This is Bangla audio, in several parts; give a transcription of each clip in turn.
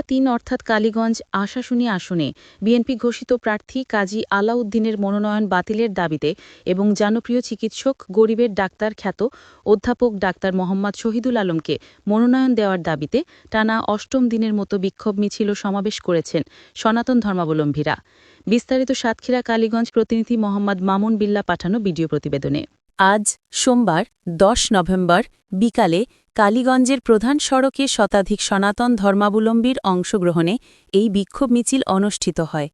তিন অর্থাৎ কালীগঞ্জ, আশাশুনি আসনে বিএনপি ঘোষিত প্রার্থী কাজী আলাউদ্দিনের মনোনয়ন বাতিলের দাবিতে এবং জনপ্রিয় চিকিৎসক, গরিবের ডাক্তার খ্যাত অধ্যাপক ডাক্তার মোহাম্মদ শহীদুল আলমকে মনোনয়ন দেওয়ার দাবিতে টানা অষ্টম দিনের মতো বিক্ষোভ মিছিল সমাবেশ করেছেন সনাতন ধর্মাবলম্বীরা। বিস্তারিত সাতক্ষীরা, কালীগঞ্জ প্রতিনিধি মোহাম্মদ মামুন বিল্লা পাঠানো ভিডিও প্রতিবেদনে। আজ সোমবার, দশ নভেম্বর, বিকালে কালীগঞ্জের প্রধান সড়কে শতাধিক সনাতন ধর্মাবলম্বীর অংশগ্রহণে এই বিক্ষোভ মিছিল অনুষ্ঠিত হয়।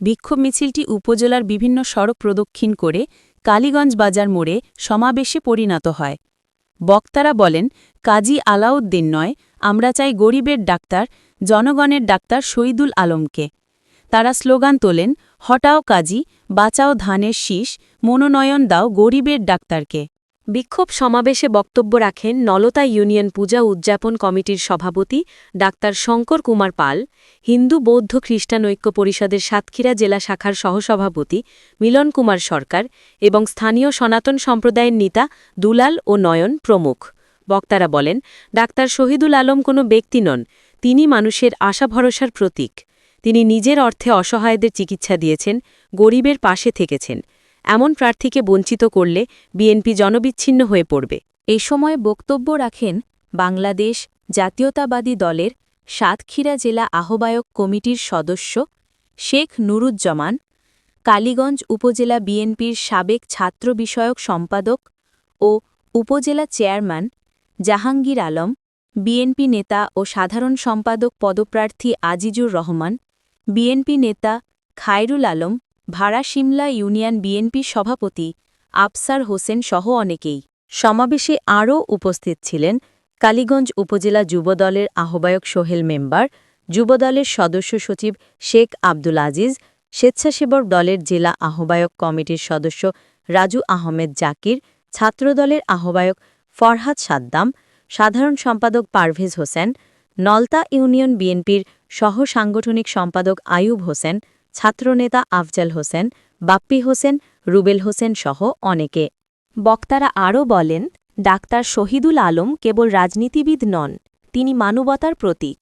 বিক্ষোভ মিছিলটি উপজেলার বিভিন্ন সড়ক প্রদক্ষিণ করে কালীগঞ্জ বাজার মোড়ে সমাবেশে পরিণত হয়। বক্তারা বলেন, কাজী আলাউদ্দিন নয়, আমরা চাই গরিবের ডাক্তার, জনগণের ডাক্তার শহীদুল আলমকে। তারা স্লোগান তোলেন, হটাও কাজী, বাঁচাও ধানের শীষ, মনোনয়ন দাও গরিবের ডাক্তারকে। বিক্ষোভ সমাবেশে বক্তব্য রাখেন নলতা ইউনিয়ন পূজা উদযাপন কমিটির সভাপতি ডাক্তার শঙ্কর কুমার পাল, হিন্দু বৌদ্ধ খ্রিস্টান ঐক্য পরিষদের সাতক্ষীরা জেলা শাখার সহসভাপতি মিলন কুমার সরকার এবং স্থানীয় সনাতন সম্প্রদায়ের নেতা দুলাল ও নয়ন প্রমুখ। বক্তারা বলেন, ডাক্তার শহীদুল আলম কোনো ব্যক্তি নন, তিনি মানুষের আশা ভরসার প্রতীক। তিনি নিজের অর্থে অসহায়দের চিকিৎসা দিয়েছেন, গরিবের পাশে থেকেছেন। এমন প্রার্থীকে বঞ্চিত করলে বিএনপি জনবিচ্ছিন্ন হয়ে পড়বে। এ সময় বক্তব্য রাখেন বাংলাদেশ জাতীয়তাবাদী দলের সাতক্ষীরা জেলা আহ্বায়ক কমিটির সদস্য শেখ নুরুজ্জামান, কালীগঞ্জ উপজেলা বিএনপির সাবেক ছাত্র বিষয়ক সম্পাদক ও উপজেলা চেয়ারম্যান জাহাঙ্গীর আলম, বিএনপি নেতা ও সাধারণ সম্পাদক পদপ্রার্থী আজিজুর রহমান, বিএনপি নেতা খায়রুল আলম ভাড়া সিমলা ইউনিয়ন বিএনপি সভাপতি আফসার হোসেন সহ অনেকেই। সমাবেশে আরও উপস্থিত ছিলেন কালীগঞ্জ উপজেলা যুবদলের আহ্বায়ক সোহেল মেম্বার যুবদলের সদস্য সচিব শেখ আব্দুল আজিজ, স্বেচ্ছাসেবক দলের জেলা আহ্বায়ক কমিটির সদস্য রাজু আহমেদ জাকির ছাত্রদলের আহ্বায়ক ফরহাদ সাদ্দাম, সাধারণ সম্পাদক পারভেজ হোসেন, নলতা ইউনিয়ন বিএনপির সহ সাংগঠনিক সম্পাদক আয়ুব হোসেন ছাত্রনেতা আফজাল হোসেন, বাপ্পি হোসেন, রুবেল হোসেন সহ অনেকে। বক্তারা আরও বলেন, ডাক্তার শহীদুল আলম কেবল রাজনীতিবিদ নন, তিনি মানবতার প্রতীক।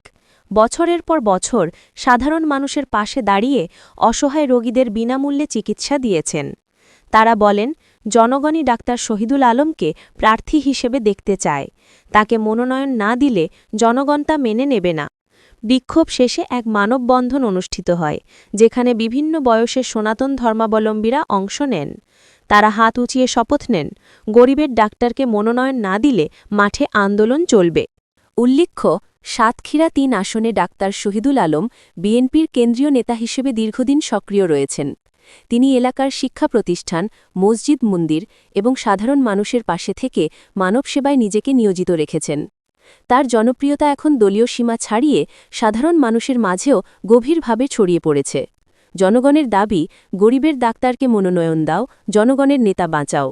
বছরের পর বছর সাধারণ মানুষের পাশে দাঁড়িয়ে অসহায় রোগীদের বিনামূল্যে চিকিৎসা দিয়েছেন। তারা বলেন, জনগণই ডাক্তার শহীদুল আলমকে প্রার্থী হিসেবে দেখতে চায়। তাকে মনোনয়ন না দিলে জনগণ তা মেনে নেবে না। বিক্ষোভ শেষে এক মানববন্ধন অনুষ্ঠিত হয়, যেখানে বিভিন্ন বয়সের সনাতন ধর্মাবলম্বীরা অংশ নেন। তারা হাত উঁচিয়ে শপথ নেন, গরিবের ডাক্তারকে মনোনয়ন না দিলে মাঠে আন্দোলন চলবে। উল্লেখ্য, সাতক্ষীরা তিন আসনে ডাক্তার শহীদুল আলম বিএনপির কেন্দ্রীয় নেতা হিসেবে দীর্ঘদিন সক্রিয় রয়েছেন। তিনি এলাকার শিক্ষা প্রতিষ্ঠান, মসজিদ, মন্দির এবং সাধারণ মানুষের পাশে থেকে মানব সেবায় নিজেকে নিয়োজিত রেখেছেন। তার জনপ্রিয়তা এখন দলীয় সীমা ছাড়িয়ে সাধারণ মানুষের মাঝেও গভীরভাবে ছড়িয়ে পড়েছে। জনগণের দাবি, গরিবের ডাক্তারকে মনোনয়ন দাও, জনগণের নেতা বাঁচাও।